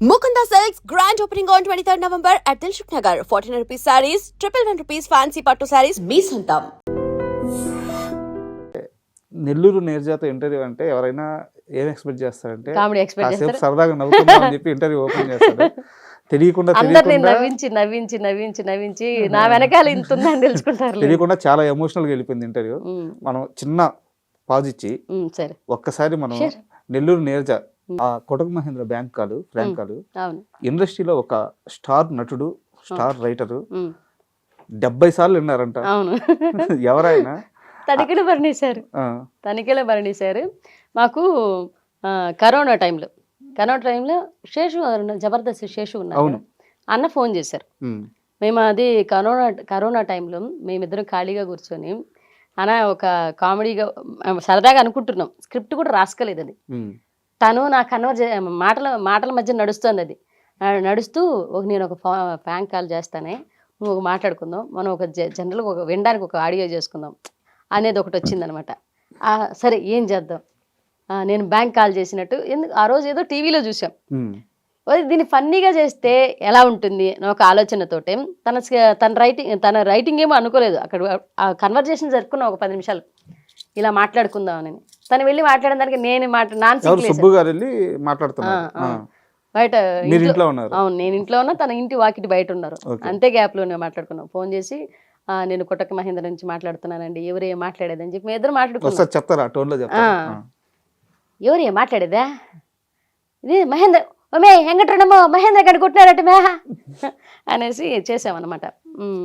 Mukunda Silks grand opening on 23rd November at Dilshuk Nagar. 14 rupees sarees, triple one rupees fancy patto sarees, మీ సొంతం. Nellore నేర్జాత interview అంటే ఎవరైనా ఏం expect చేస్తారంటే comedy expect కాసేపు చేస్తారు సరదాగా నవ్వుకుందాం అని చెప్పి ఇంటర్వ్యూ ఓపెన్ చేస్తాడు తెలియకుండా అందరిని తెలియకుండా నవ్వించి నవ్వించి నవ్వించి నవ్వించి నా వెనకాల ఇంత ఉందని తెలుసుకుంటారు తెలియకుండా చాలా ఎమోషనల్గా వెళ్ళిపోయింది ఇంటర్వ్యూ మనం చిన్న పాజ్ ఇచ్చి సరే ఒక్కసారి మనం. నెల్లూరు నేర్జా ఆ కొటక్ మహేంద్ర బ్యాంక్ కాలు ఫ్రాంక్ కాలు అవును. ఇండస్ట్రీలో ఒక స్టార్ నటుడు స్టార్ రైటరు డెబ్బై సార్లు విన్నారంట. అవును. ఎవరైనా తనిఖీలు భరణిశారు తనిఖీలు భరణిశారు మాకు కరోనా టైంలో కరోనా టైంలో శేషు జబర్దస్త్ శేషు ఉన్నారు. కదా. అన్న ఫోన్ చేశారు. మేము అది కరోనా కరోనా టైంలో మేమిద్దరం ఖాళీగా కూర్చొని అన్న ఒక కామెడీగా సరదాగా అనుకుంటున్నాం. స్క్రిప్ట్ కూడా రాసుకోలేదు అది. తను నా కన్వర్జే మాటల మాటల మధ్య నడుస్తుంది అది. నడుస్తూ ఒక నేను ఒక ఫ్యాంక్ కాల్ చేస్తానే నువ్వు ఒక మాట్లాడుకుందాం మనం ఒక జనరల్గా ఒక వినడానికి ఒక ఆడియో చేసుకుందాం అనేది ఒకటి వచ్చిందనమాట. సరే ఏం చేద్దాం? నేను బ్యాంక్ కాల్ చేసినట్టు ఎందుకు ఆ రోజు ఏదో టీవీలో చూసాం దీన్ని ఫన్నీగా చేస్తే ఎలా ఉంటుంది? అని ఒక ఆలోచనతోటి తన తన రైటింగ్ తన రైటింగ్ ఏమో అనుకోలేదు. అక్కడ ఆ కన్వర్జేషన్ జరుపుకున్నాం ఒక పది నిమిషాలు. ఇలా మాట్లాడుకుందాం అని. తను వెళ్ళి మాట్లాడిన దానికి నేను ఎవరు? సుబ్బు గారు వెళ్ళి మాట్లాడుతున్నారు. ఆ, బయట మీరు ఇంట్లో- ఇంట్లో ఉన్నారు. అవును నేను ఇంట్లో ఉన్నా తన ఇంటి వాకిటి బయట ఉన్నారు. Okay. అంతే గ్యాప్లోనే మాట్లాడుకున్నాం. ఫోన్ చేసి ఆ, నేను కొట్టక మహేంద్ర నుంచి మాట్లాడుతున్నానండి ఎవరు ఏం మాట్లాడేదని చెప్పి మేము ఇద్దరు మాట్లాడుకున్నాం. ఒకసారి చెప్తారా? టోన్లో చెప్తారా? ఆ. ఆ. ఎవరు ఏం మాట్లాడేదా? ఇది మహేంద్ర ఓమే వెంకటరమో మహేంద్ర గడి కొట్టినారట మే అనేసి చేసామన్నమాట ఉమ్,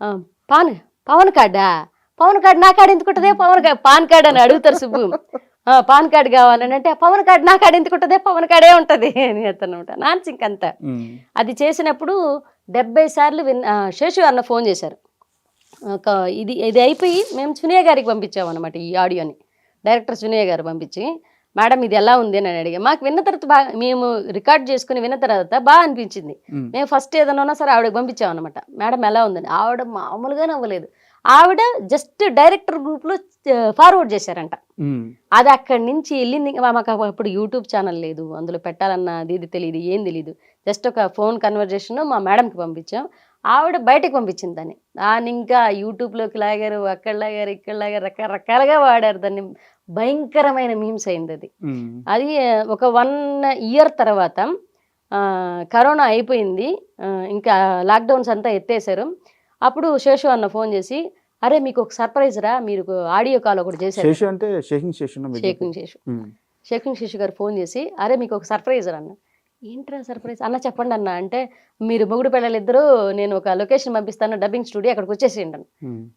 ఆ, పాన్ పవన్ కార్డా పవన్ కార్డు నా కార్డు ఎందుకు ఉంటుందే పవన్ కార్డు పాన్ కార్డు అని అడుగుతారు సుబ్బు. ఆ, పాన్ కార్డు కావాలని అంటే పవన్ కార్డు నా కార్డు ఎందుకు ఉంటుందే పవన్ కార్డే ఉంటుంది అని చెప్తానమాట నాన్స్ ఇంకంతా. అది చేసినప్పుడు డెబ్బై సార్లు విన్ శేషు అన్న ఫోన్ చేశారు. ఒక ఇది ఇది అయిపోయి మేము సునీయ గారికి పంపించామన్నమాట ఈ ఆడియోని. డైరెక్టర్ సునీయ గారు పంపించి మేడం ఇది ఎలా ఉంది? అని అడిగా. మాకు విన్న తర్వాత బాగా మేము రికార్డ్ చేసుకుని విన్న తర్వాత బాగా అనిపించింది. మేము ఫస్ట్ ఏదైనా ఉన్నా సరే ఆవిడకి పంపించామన్నమాట. మేడం ఎలా ఉందని? ఆవిడ మామూలుగా నవ్వలేదు. ఆవిడ జస్ట్ డైరెక్టర్ గ్రూప్లో ఫార్వర్డ్ చేశారంట. అది అక్కడి నుంచి వెళ్ళింది. మాకు అప్పుడు యూట్యూబ్ ఛానల్ లేదు. అందులో పెట్టాలన్న అది ఇది తెలియదు ఏం తెలియదు జస్ట్ ఒక ఫోన్ కన్వర్జేషన్ మా మేడంకి పంపించాం. ఆవిడ బయటకు పంపించింది దాన్ని. దాన్ని ఇంకా యూట్యూబ్లోకి లాగారు అక్కడ లాగారు ఇక్కడ లాగారు రకరకాలుగా వాడారు దాన్ని. భయంకరమైన మీమ్స్ అయింది అది. అది ఒక వన్ ఇయర్ తర్వాత కరోనా అయిపోయింది. ఇంకా లాక్డౌన్స్ అంతా ఎత్తేసారు. అప్పుడు శేషు అన్న ఫోన్ చేసి అరే మీకు ఒక సర్ప్రైజ్ రా మీరు ఆడియో కాల్ ఒకటి చేశారు. శేషు అంటే షేకింగ్ శేషు? షేకింగ్ శేషు. ఉమ్, షేకింగ్ శేషు గారు ఫోన్ చేసి అరే మీకు ఒక సర్ప్రైజ్ రా అన్న. ఏంట్రా సర్ప్రైజ్? అన్న చెప్పండి అన్న. అంటే మీరు మొగుడు పిల్లలు ఇద్దరు నేను ఒక లొకేషన్ పంపిస్తాను డబ్బింగ్ స్టూడియో అక్కడికి వచ్చేసేయండి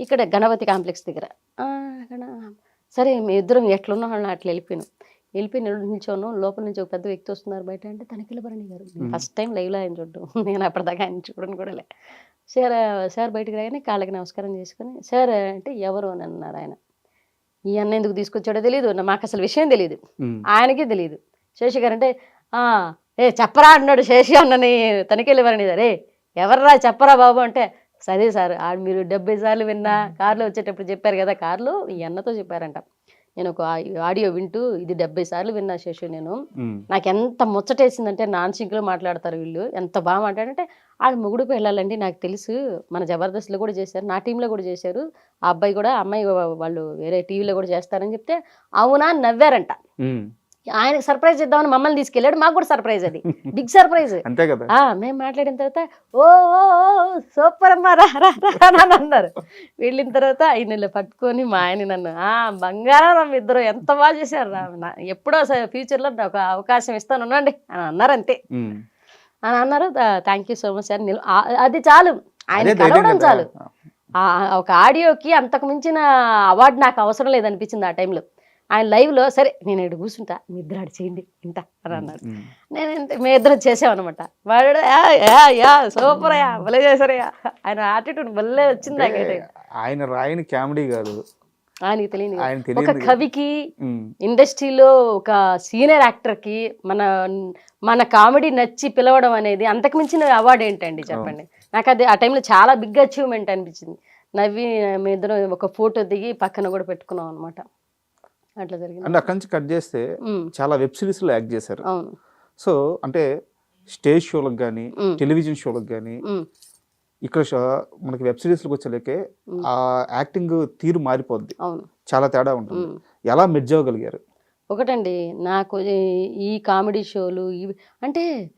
ఇక్కడ గణపతి కాంప్లెక్స్ దగ్గర. "ఆ, గణ- సరే మీ ఇద్దరం ఎట్లున్నాం అట్లా వెళ్ళిపోయాను. వెళ్ళిపోయి నిల్- నిల్చోను. లోపల నుంచి ఒక పెద్ద వ్యక్తి వస్తున్నారు బయట అంటే తనిఖీల భరణి గారు. ఫస్ట్ టైం లైవ్లో ఆయన చూడడం. నేను అప్పటిదాకా ఆయన చూడడం కూడా లే. సార్ సార్ బయటికి రాగానే కాళ్ళకి నమస్కారం చేసుకుని సార్ అంటే ఎవరు అని అన్నారు ఆయన. ఈ అన్న ఎందుకు తీసుకొచ్చాడో తెలియదు మాకు అసలు విషయం తెలియదు ఆయనకే తెలియదు శేషి గారు అంటే "ఆ, ఏ చెప్పరా అన్నాడు శేషి అన్నని భరణి రే ఎవర్రా చెప్పరా బాబు అంటే సరే సార్ మీరు డెబ్బై సార్లు విన్నా కార్లో వచ్చేటప్పుడు చెప్పారు కదా కార్లో ఈ అన్నతో చెప్పారంట. నేను ఒక ఆడియో వింటూ ఇది డెబ్బై సార్లు విన్నా శేషు నేను. నాకు ఎంత ముచ్చటేసిందంటే నాన్ సింక్లో మాట్లాడతారు వీళ్ళు. ఎంత బాగా మాట్లాడంటే ఆడ మొగుడు వెళ్ళాలండి నాకు తెలుసు. మన జబర్దస్త్లో కూడా చేశారు నా టీంలో కూడా చేశారు. ఆ అబ్బాయి కూడా అమ్మాయి వాళ్ళు వేరే టీవీలో కూడా చేస్తారని చెప్తే అవునా? నవ్వారంట. ఆయనకు సర్ప్రైజ్ ఇద్దామని మమ్మల్ని తీసుకెళ్ళాడు. మాకు కూడా సర్ప్రైజ్ అది. Big surprise. అంతే కదా. ఆ మేము మాట్లాడిన తర్వాత ఓ సూపర్ అమ్మా రా అని అన్నారు. వెళ్ళిన తర్వాత ఆయన పట్టుకొని మా ఆయన నన్ను ఆ బంగారం ఇద్దరు ఎంత బాగా చేశారు రా ఎప్పుడో ఫ్యూచర్లో నాకు అవకాశం ఇస్తాను ఉండండి అని అన్నారు అంతే. అని అన్నారు thank you so much sir అది చాలు. ఆయన కలవడం. చాలు. ఆ ఒక ఆడియోకి అంతకు మించిన అవార్డు నాకు అవసరం లేదనిపించింది ఆ టైంలో. ఆయన లైవ్లో సరే నేను ఇక్కడ కూర్చుంటా మీ ఇద్దరు ఆడు చేయండి ఇంటా అని అన్నారు ఉమ్, నేను ఇంత- మేము ఇద్దరం చేసామన్నమాట. వాడు "యా, యా సూపర్ యా భలే చేశారయ్యా ఆయన యాటిట్యూడ్ భలే వచ్చింది నాకైతే. ఆయన రాయని కామెడీ కాదు. ఆయనకి తెలియదు ఒక కవికి ఇండస్ట్రీలో ఒక సీనియర్ యాక్టర్కి మన మన కామెడీ నచ్చి పిలవడం అనేది అంతకు మించిన అవార్డు ఏంటండి చెప్పండి? నాకు అది ఆ టైంలో చాలా బిగ్ అచీవ్మెంట్ అనిపించింది. నవ్వి మీ ఇద్దరం ఒక ఫోటో దిగి పక్కన కూడా పెట్టుకున్నాం అనమాట అట్లా జరిగింది. అంటే అక్కడి నుంచి కట్ చేస్తే చాలా వెబ్ సిరీస్లో యాక్ట్ చేశారు. అవును. సో అంటే స్టేజ్ షోలకు కానీ టెలివిజన్ షోలకు కానీ ఇక్కడ షో- మనకి వెబ్ సిరీస్లకు వచ్చేలేకే. ఆ యాక్టింగ్ తీరు మారిపోద్ది. అవును. చాలా తేడా ఉంటుంది. ఎలా మెర్జ్ అవ్వగలిగారు ఒకటండి నాకు ఈ- కామెడీ షోలు ఇవి అంటే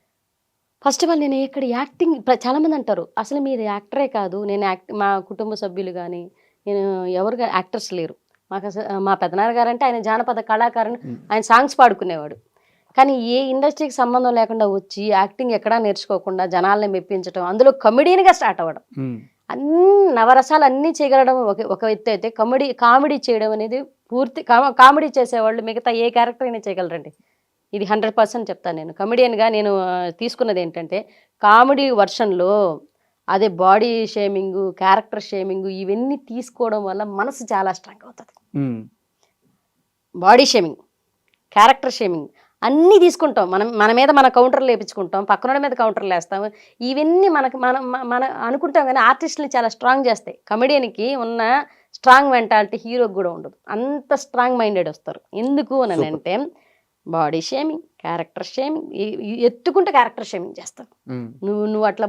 ఫస్ట్ ఆఫ్ ఆల్ నేను ఇక్కడ యాక్టింగ్ ప్ర- చాలా మంది అంటారు అసలు మీరు యాక్టరే కాదు నేను యాక్ట్ మా కుటుంబ సభ్యులు కానీ నేను ఎవరు యాక్టర్స్ లేరు. మాకు అసలు మా పెదనాన్న గారు అంటే ఆయన జానపద కళాకారుని. ఆయన సాంగ్స్ పాడుకునేవాడు. కానీ ఏ ఇండస్ట్రీకి సంబంధం లేకుండా వచ్చి యాక్టింగ్ ఎక్కడా నేర్చుకోకుండా జనాల్ని మెప్పించడం అందులో కమెడీనిగా స్టార్ట్ అవ్వడం. అన్ని నవరసాలు అన్నీ చేయగలడం ఒక ఒక ఎత్తు అయితే కామెడీ కామెడీ చేయడం అనేది పూర్తి కామెడీ చేసేవాళ్ళు మిగతా ఏ క్యారెక్టర్ అయినా చేయగలరండి. ఇది హండ్రెడ్ పర్సెంట్ చెప్తాను నేను. కమెడియన్గా నేను తీసుకున్నది ఏంటంటే కామెడీ వర్షన్లో అదే బాడీ షేమింగ్ క్యారెక్టర్ షేమింగ్ ఇవన్నీ తీసుకోవడం వల్ల మనసు చాలా స్ట్రాంగ్ అవుతుంది. బాడీ షేమింగ్ క్యారెక్టర్ షేమింగ్ అన్నీ తీసుకుంటాం. మనం మన మీద మన కౌంటర్లు వేపించుకుంటాం పక్కన మీద కౌంటర్లు వేస్తాం ఇవన్నీ మనకి మనం మన అనుకుంటాం కానీ ఆర్టిస్ట్ని చాలా స్ట్రాంగ్ చేస్తాయి. కమెడియన్కి ఉన్న స్ట్రాంగ్ మెంటాలిటీ హీరోకి కూడా ఉండదు. అంత స్ట్రాంగ్ మైండెడ్ వస్తారు. ఎందుకు అని. అంటే బాడీ షేమింగ్ క్యారెక్టర్ షేమింగ్ ఎత్తుకుంటే క్యారెక్టర్ షేమింగ్ చేస్తాం ఉమ్, నువ్వు నువ్వు అట్లా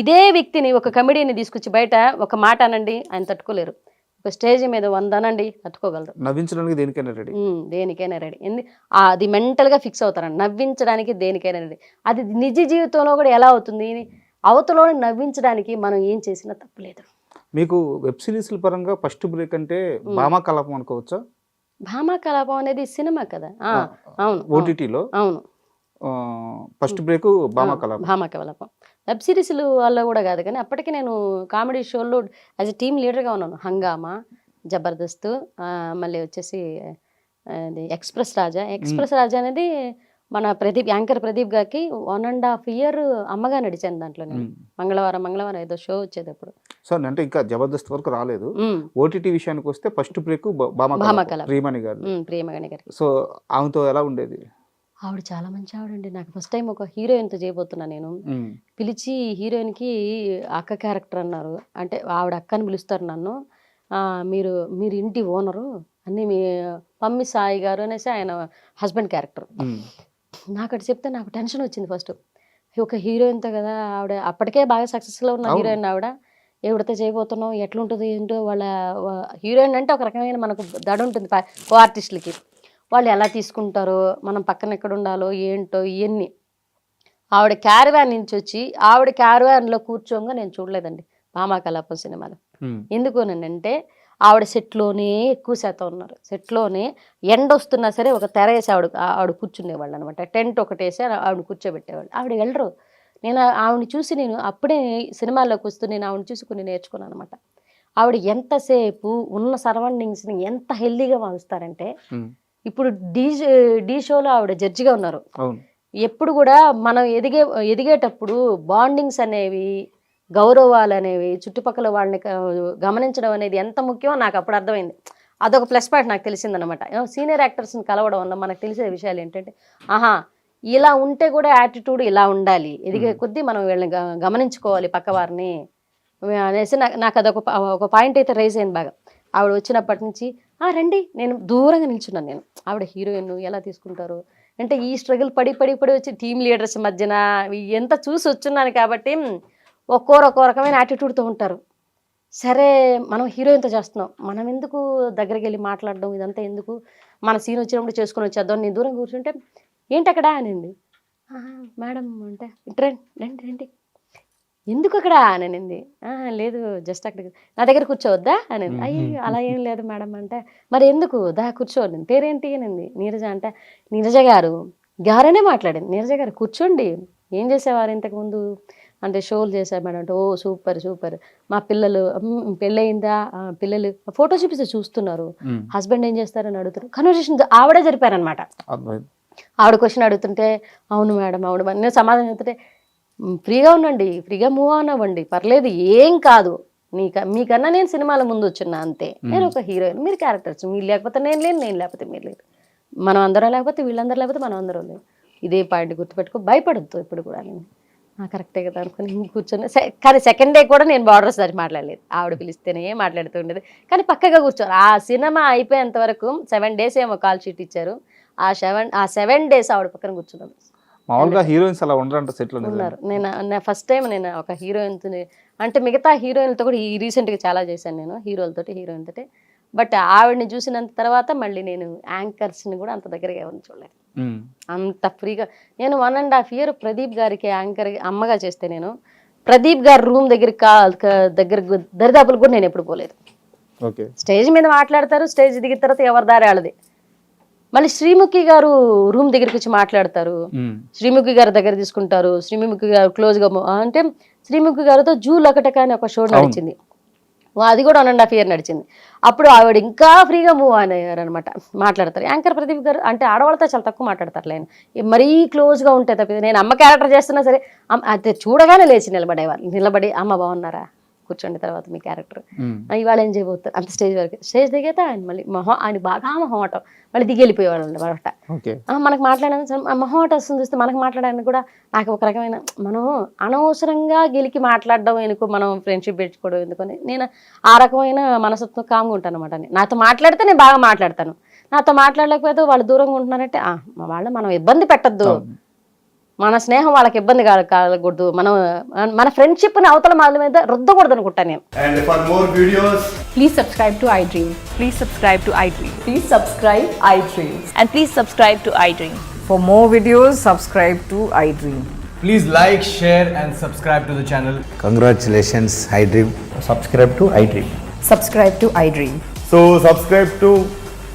ఇదే వ్యక్తిని ఒక కమెడీని తీసుకొచ్చి బయట ఒక మాట అనండి ఆయన తట్టుకోలేరు. ఒక స్టేజ్ మీద వంద అనండి తట్టుకోగలరు. నవ్వించడానికి దేనికైనా రెడీ. దేనికైనా రెడీ. ఎందు అది మెంటల్గా ఫిక్స్ అవుతారండి. నవ్వించడానికి దేనికైనా రెడీ. అది నిజ జీవితంలో కూడా ఎలా అవుతుంది? అవతలో నవ్వించడానికి మనం ఏం చేసినా తప్పులేదు మీకు వెబ్ సిరీస్ల పరంగా ఫస్ట్ బ్రేక్ అంటే భామా కలాపం అనుకోవచ్చా? భామా కలాపం అనేది సినిమా కదా? అవును ఓటీటీలో అవును. First break Bhama Kalapam. Bhama Kalapam. Web సిరీస్లు వల్ల కూడా కాదు. కానీ అప్పటికి నేను కామెడీ షోల్లో యాజ్ ఎ టీమ్ లీడర్గా ఉన్నాను. హంగామా జబర్దస్త్ మళ్ళీ వచ్చేసి అది ఎక్స్ప్రెస్ రాజా. ఎక్స్ప్రెస్ రాజా అనేది మన ప్రదీప్ యాంకర్ ప్రదీప్ గారికి వన్ అండ్ హాఫ్ ఇయర్ అమ్మగా నడిచాను దాంట్లో నేను. మంగళవారం మంగళవారం ఏదో షో వచ్చేది అప్పుడు సో అంటే ఇంకా జబర్దస్త్ వరకు రాలేదు. ఓటీటీ విషయానికి వస్తే ఫస్ట్ బ్రేక్ భామా భామా కలాపం కలాపం. ప్రియమణి గారు ఉమ్, ప్రియమగని గారికి. సో ఆమెతో ఎలా ఉండేది? ఆవిడ చాలా మంచి ఆవిడండి. నాకు ఫస్ట్ టైం ఒక హీరోయిన్తో చేయబోతున్నా నేను. పిలిచి హీరోయిన్కి అక్క క్యారెక్టర్ అన్నారు. అంటే ఆవిడ అక్క అని పిలుస్తారు నన్ను. ఆ, మీరు మీరు ఇంటి ఓనరు. అన్నీ మీ పమ్మి సాయి గారు అనేసి ఆయన హస్బెండ్ క్యారెక్టర్. నాకు అటు చెప్తే నాకు టెన్షన్ వచ్చింది ఫస్ట్. ఒక హీరోయిన్తో కదా ఆవిడ అప్పటికే బాగా సక్సెస్లో ఉన్న. హీరోయిన్ ఆవిడ. ఎవరితో చేయబోతున్నాం ఎట్లుంటుంది ఏంటో వాళ్ళ హీరోయిన్ అంటే ఒక రకమైన మనకు దడ ఉంటుంది కో ఆర్టిస్టులకి. వాళ్ళు ఎలా తీసుకుంటారో మనం పక్కన ఎక్కడ ఉండాలో ఏంటో ఇవన్నీ ఆవిడ క్యారవాన్ నుంచి వచ్చి ఆవిడ క్యారవాన్లో కూర్చోంగా నేను చూడలేదండి భామా కలాపం సినిమాలో. ఉమ్, ఎందుకు అంటే ఆవిడ సెట్లోనే ఎక్కువ శాతం ఉన్నారు. సెట్లోనే ఎండ వస్తున్నా సరే ఒక తెర వేసి ఆవిడ ఆవిడ కూర్చునేవాళ్ళు అనమాట టెంట్ ఒకటి వేసి ఆవిడ కూర్చోబెట్టేవాళ్ళు. ఆవిడ వెళ్ళరు. నేను ఆవిడని చూసి నేను అప్పుడే సినిమాల్లోకి వస్తూ నేను ఆవిడని చూసి కొన్ని నేర్చుకున్నాను అనమాట ఆవిడ ఎంతసేపు ఉన్న సరౌండింగ్స్ని ఎంత హెల్దీగా భావిస్తారంటే ఉమ్, ఇప్పుడు డీ డీ షోలో ఆవిడ జడ్జిగా ఉన్నారు. ఎప్పుడు కూడా మనం ఎదిగే ఎదిగేటప్పుడు బాండింగ్స్ అనేవి గౌరవాలు అనేవి చుట్టుపక్కల వాళ్ళని గమనించడం అనేది ఎంత ముఖ్యమో నాకు అప్పుడు అర్థమైంది. అదొక ప్లస్ పాయింట్ నాకు తెలిసిందనమాట సీనియర్ యాక్టర్స్ని కలవడం వల్ల మనకు తెలిసే విషయాలు ఏంటంటే ఆహా ఇలా ఉంటే కూడా యాటిట్యూడ్ ఇలా ఉండాలి. ఎదిగే కొద్దీ మనం వీళ్ళని గమనించుకోవాలి పక్క వారిని అనేసి నాకు నాకు అదొక ఒక పాయింట్ అయితే రైజ్ అయింది బాగా. ఆవిడ వచ్చినప్పటి నుంచి ఆ రండి నేను దూరంగా నిల్చున్నాను నేను. ఆవిడ హీరోయిన్ ఎలా తీసుకుంటారు? అంటే ఈ స్ట్రగుల్ పడి పడి పడి వచ్చి టీమ్ లీడర్స్ మధ్యన ఎంత చూసి వచ్చున్నాను కాబట్టి ఒక్కోరు ఒక్కో రకమైన యాటిట్యూడ్తో ఉంటారు. సరే మనం హీరోయిన్తో చేస్తున్నాం. మనం ఎందుకు దగ్గరికి వెళ్ళి మాట్లాడడం? ఇదంతా ఎందుకు? మన సీన్ వచ్చినప్పుడు చేసుకొని వచ్చేద్దాం. నేను దూరం కూర్చుంటే ఏంటి అక్కడ? అనండి మేడం అంటే రండి రండి రండి. ఎందుకు అక్కడ అని అనింది "ఆ, లేదు జస్ట్ అక్కడికి నా దగ్గర కూర్చోవద్దా మ్మ్. అయ్యో అలా ఏం లేదు మేడం అంటే మరి ఎందుకు? దా కూర్చోండి పేరేంటి అనింది. నీరజ అంటే నీరజ గారు గారనే మాట్లాడింది. నీరజ గారు కూర్చోండి. ఏం చేసేవారు ఇంతకుముందు అంటే షోలు చేశారు మేడం అంటే ఓ సూపర్ సూపర్. మా పిల్లలు "మ్మ్, పెళ్ళయిందా? పిల్లలు ఫోటో చూపిస్తే చూస్తున్నారు. హస్బెండ్ ఏం చేస్తారని అడుగుతారు కన్వర్జేషన్ ఆవిడే జరిపారనమాట ఆవిడ క్వశ్చన్ అడుగుతుంటే అవును మేడం అవును. మేడం." నేను సమాధానం చెప్తుంటే "మ్, ఫ్రీగా ఉండండి ఫ్రీగా మూవ్ ఆన్ అవ్వండి. పర్లేదు ఏం కాదు. నీక మీకన్నా నేను సినిమాల ముందు వచ్చినా అంతే. నేను ఒక హీరోయిన్. మీరు క్యారెక్టర్స్. మీరు లేకపోతే నేను లేను నేను లేకపోతే మీరు లేరు. మనం అందరం లేకపోతే వీళ్ళందరూ లేకపోతే మనం అందరం లేవు ఇదే పాయింట్ గుర్తుపెట్టుకో భయపడద్దు ఇప్పుడు కూడా నేను. "ఆ, కరెక్టే కదా అనుకుని కూర్చొని కానీ సెకండ్ డే కూడా నేను బార్డర్ సరి మాట్లాడలేదు. ఆవిడ పిలిస్తేనే మాట్లాడుతూ ఉండేది. కానీ పక్కగా కూర్చోరు. ఆ సినిమా అయిపోయేంత వరకు సెవెన్ డేస్ ఏమో కాల్ షీట్ ఇచ్చారు. ఆ సెవెన్ ఆ సెవెన్ డేస్ ఆవిడ పక్కన కూర్చున్నాను మామూలుగా హీరోయిన్స్ అలా ఉండరంట సెట్లో ఉన్నారు. నేను నా ఫస్ట్ టైం నేను ఒక హీరోయిన్తో అంటే మిగతా హీరోయిన్లతో కూడా ఈ రీసెంట్గా చాలా చేశాను నేను హీరోలతోటి హీరోయిన్ తోటి బట్ ఆవిడని చూసినంత తర్వాత మళ్ళీ నేను యాంకర్స్ని కూడా అంత దగ్గరగా ఎవరిని చూడలేదు. అంత ఫ్రీగా నేను one and half year Pradeep గారికి యాంకర్ అమ్మగా చేస్తే నేను ప్రదీప్ గారి రూమ్ దగ్గర కా దగ్గర దరిదాపులు కూడా నేను ఎప్పుడు పోలేదు. స్టేజ్ మీద మాట్లాడతారు స్టేజ్ దిగిన తర్వాత ఎవరి దారి వాళ్ళది. మళ్ళీ శ్రీముఖి గారు రూమ్ దగ్గరికి వచ్చి మాట్లాడతారు. శ్రీముఖి గారి దగ్గర తీసుకుంటారు. శ్రీముఖి గారు క్లోజ్గా అంటే శ్రీముఖి గారితో జూ లకటక అని ఒక షో నడిచింది. అది కూడా వన్ అండ్ హాఫ్ ఇయర్ నడిచింది. అప్పుడు ఆవిడ ఇంకా ఫ్రీగా మూవ్ అయ్యారు అనమాట మాట్లాడతారు. యాంకర్ ప్రదీప్ గారు అంటే ఆడవాళ్ళతో చాలా తక్కువ మాట్లాడతారు ఆయన. మరీ క్లోజ్గా ఉంటే తప్పితే నేను అమ్మ క్యారెక్టర్ చేస్తున్నా సరే అది చూడగానే లేచి నిలబడేవాళ్ళు. నిలబడి అమ్మ బాగున్నారా? కూర్చోండి తర్వాత మీ క్యారెక్టర్. ఇవాళ ఏం చేయబోతారు అంత స్టేజ్ వరకు. స్టేజ్ దిగైతే ఆయన మళ్ళీ మొహం ఆయన బాగా మొహమాటం. మళ్ళీ దిగి వెళ్ళిపోయేవాళ్ళు ఆ, మనకు మాట్లాడడానికి మొహమాట వస్తుంది చూస్తే మనకు మాట్లాడడానికి కూడా నాకు ఒక రకమైన మనం అనవసరంగా గెలికి మాట్లాడడం ఎందుకు? మనం ఫ్రెండ్షిప్ పెంచుకోవడం ఎందుకని నేను ఆ రకమైన మనసత్వం కామ్గా ఉంటాను అనమాట నాతో మాట్లాడితే నేను బాగా మాట్లాడతాను. నాతో మాట్లాడలేకపోతే వాళ్ళు దూరంగా ఉంటున్నారంటే వాళ్ళు మనం ఇబ్బంది పెట్టద్దు. మన స్నేహం వాళ్ళకి ఇబ్బంది కాల కాలకూడదు మనం మన ఫ్రెండ్షిప్ని అవతల వాళ్ళ మీద రుద్దకూడదు అనుకుంటాను నేను And for more videos, Please subscribe to iDream. Please subscribe to iDream. Please subscribe iDream. And please subscribe to iDream. For more videos, subscribe to iDream. please like, share, and subscribe to the channel. Congratulations, iDream. Subscribe to iDream. Subscribe to iDream. So, subscribe to iDream Media. I